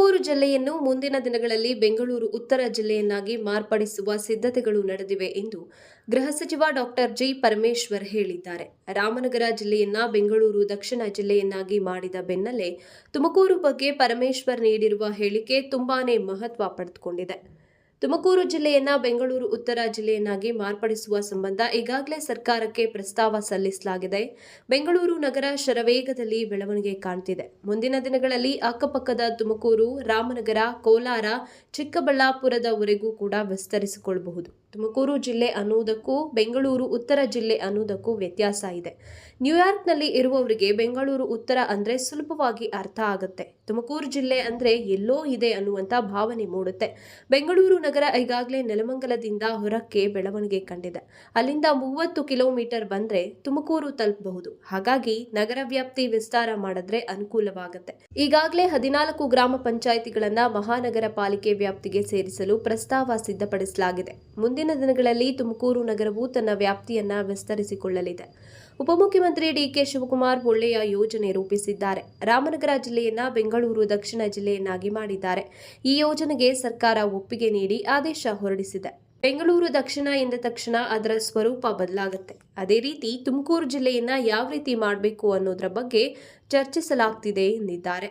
ತುಮಕೂರು ಜಿಲ್ಲೆಯನ್ನು ಮುಂದಿನ ದಿನಗಳಲ್ಲಿ ಬೆಂಗಳೂರು ಉತ್ತರ ಜಿಲ್ಲೆಯನ್ನಾಗಿ ಮಾರ್ಪಡಿಸುವ ಸಿದ್ಧತೆಗಳು ನಡೆದಿವೆ ಎಂದು ಗೃಹ ಸಚಿವ ಡಾಕ್ಟರ್ ಜಿ ಪರಮೇಶ್ವರ್ ಹೇಳಿದ್ದಾರೆ. ರಾಮನಗರ ಜಿಲ್ಲೆಯನ್ನ ಬೆಂಗಳೂರು ದಕ್ಷಿಣ ಜಿಲ್ಲೆಯನ್ನಾಗಿ ಮಾಡಿದ ಬೆನ್ನಲ್ಲೇ ತುಮಕೂರು ಬಗ್ಗೆ ಪರಮೇಶ್ವರ್ ನೀಡಿರುವ ಹೇಳಿಕೆ ತುಂಬಾನೇ ಮಹತ್ವ ಪಡೆದುಕೊಂಡಿದೆ. ತುಮಕೂರು ಜಿಲ್ಲೆಯನ್ನ ಬೆಂಗಳೂರು ಉತ್ತರ ಜಿಲ್ಲೆಯನ್ನಾಗಿ ಮಾರ್ಪಡಿಸುವ ಸಂಬಂಧ ಈಗಾಗಲೇ ಸರ್ಕಾರಕ್ಕೆ ಪ್ರಸ್ತಾವ ಸಲ್ಲಿಸಲಾಗಿದೆ. ಬೆಂಗಳೂರು ನಗರ ಶರವೇಗದಲ್ಲಿ ಬೆಳವಣಿಗೆ ಕಾಣ್ತಿದೆ. ಮುಂದಿನ ದಿನಗಳಲ್ಲಿ ಅಕ್ಕಪಕ್ಕದ ತುಮಕೂರು, ರಾಮನಗರ, ಕೋಲಾರ ಚಿಕ್ಕಬಳ್ಳಾಪುರದವರೆಗೂ ಕೂಡ ವಿಸ್ತರಿಸಿಕೊಳ್ಳಬಹುದು. ತುಮಕೂರು ಜಿಲ್ಲೆ ಅನ್ನುವುದಕ್ಕೂ ಬೆಂಗಳೂರು ಉತ್ತರ ಜಿಲ್ಲೆ ಅನ್ನುವುದಕ್ಕೂ ವ್ಯತ್ಯಾಸ ಇದೆ. ನ್ಯೂಯಾರ್ಕ್ನಲ್ಲಿ ಇರುವವರಿಗೆ ಬೆಂಗಳೂರು ಉತ್ತರ ಅಂದ್ರೆ ಸುಲಭವಾಗಿ ಅರ್ಥ ಆಗುತ್ತೆ. ತುಮಕೂರು ಜಿಲ್ಲೆ ಅಂದ್ರೆ ಎಲ್ಲೋ ಇದೆ ಅನ್ನುವಂಥ ಭಾವನೆ ಮೂಡುತ್ತೆ. ಬೆಂಗಳೂರು ನಗರ ಈಗಾಗಲೇ ನೆಲಮಂಗಲದಿಂದ ಹೊರಕ್ಕೆ ಬೆಳವಣಿಗೆ ಕಂಡಿದೆ. ಅಲ್ಲಿಂದ ಮೂವತ್ತು ಕಿಲೋಮೀಟರ್ ಬಂದ್ರೆ ತುಮಕೂರು ತಲುಪಬಹುದು. ಹಾಗಾಗಿ ನಗರ ವ್ಯಾಪ್ತಿ ವಿಸ್ತಾರ ಮಾಡಿದ್ರೆ ಅನುಕೂಲವಾಗುತ್ತೆ. ಈಗಾಗಲೇ ಹದಿನಾಲ್ಕು ಗ್ರಾಮ ಪಂಚಾಯಿತಿಗಳನ್ನು ಮಹಾನಗರ ಪಾಲಿಕೆ ವ್ಯಾಪ್ತಿಗೆ ಸೇರಿಸಲು ಪ್ರಸ್ತಾವ ಸಿದ್ಧಪಡಿಸಲಾಗಿದೆ. ಮುಂದಿನ ದಿನಗಳಲ್ಲಿ ತುಮಕೂರು ನಗರವು ತನ್ನ ವ್ಯಾಪ್ತಿಯನ್ನ ವಿಸ್ತರಿಸಿಕೊಳ್ಳಲಿದೆ. ಉಪಮುಖ್ಯಮಂತ್ರಿ ಡಿಕೆ ಶಿವಕುಮಾರ್ ಒಳ್ಳೆಯ ಯೋಜನೆ ರೂಪಿಸಿದ್ದಾರೆ. ರಾಮನಗರ ಜಿಲ್ಲೆಯನ್ನ ಬೆಂಗಳೂರು, ದಕ್ಷಿಣ ಜಿಲ್ಲೆಯನ್ನಾಗಿ ಮಾಡಿದ್ದಾರೆ. ಈ ಯೋಜನೆಗೆ ಸರ್ಕಾರ ಒಪ್ಪಿಗೆ ನೀಡಿ ಆದೇಶ ಹೊರಡಿಸಿದೆ. ಬೆಂಗಳೂರು, ದಕ್ಷಿಣ ಎಂದ ತಕ್ಷಣ ಅದರ ಸ್ವರೂಪ ಬದಲಾಗುತ್ತೆ. ಅದೇ ರೀತಿ ತುಮಕೂರು ಜಿಲ್ಲೆಯನ್ನ ಯಾವ ರೀತಿ ಮಾಡಬೇಕು ಅನ್ನೋದರ ಬಗ್ಗೆ ಚರ್ಚಿಸಲಾಗ್ತಿದೆ ಎಂದಿದ್ದಾರೆ.